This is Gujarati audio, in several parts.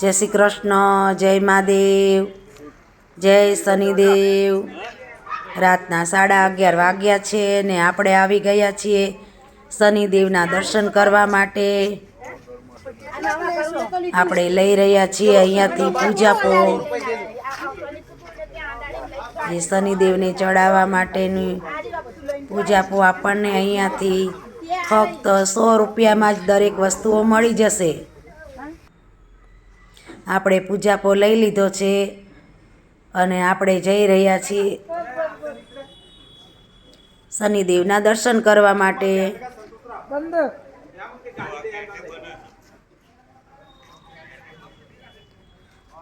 જય શ્રી કૃષ્ણ, જય મહાદેવ, જય શનિદેવ. રાતના સાડા અગિયાર વાગ્યા છે ને આપણે આવી ગયા છીએ શનિદેવના દર્શન કરવા માટે. આપણે લઈ રહ્યા છીએ અહીંયાથી પૂજાપો. એ શનિદેવને ચડાવવા માટેની પૂજાપો આપણને અહીંયાથી ફક્ત સો રૂપિયામાં જ દરેક વસ્તુઓ મળી જશે. આપણે પૂજાપો લઈ લીધો છે અને આપણે જઈ રહ્યા છીએ શનિદેવના દર્શન કરવા માટે.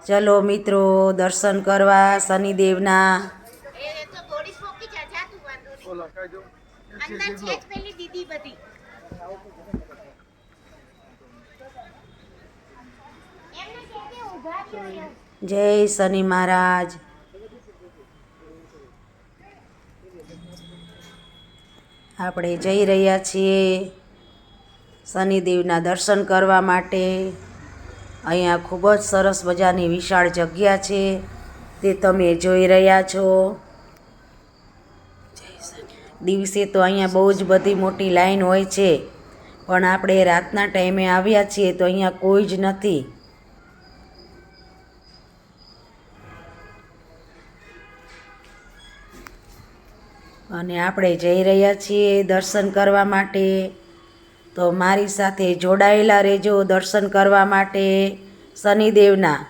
ચલો મિત્રો દર્શન કરવા શનિદેવના. અંદર છે પેલી દીદી બધી. જય શનિ મહારાજ. આપણે જઈ રહ્યા છીએ શનિદેવના દર્શન કરવા માટે. અહીંયા ખૂબ જ સરસ મજાની વિશાળ જગ્યા છે. તે તમે જોઈ રહ્યા છો. દિવસે તો અહીંયા બહુ જ બધી મોટી લાઈન હોય છે. પણ આપણે રાતના ટાઈમે આવ્યા છીએ તો અહીંયા કોઈ જ નથી. અને આપણે જઈ રહ્યા છીએ દર્શન કરવા માટે. તો મારી સાથે જોડાયેલા રહેજો દર્શન કરવા માટે. શનિદેવના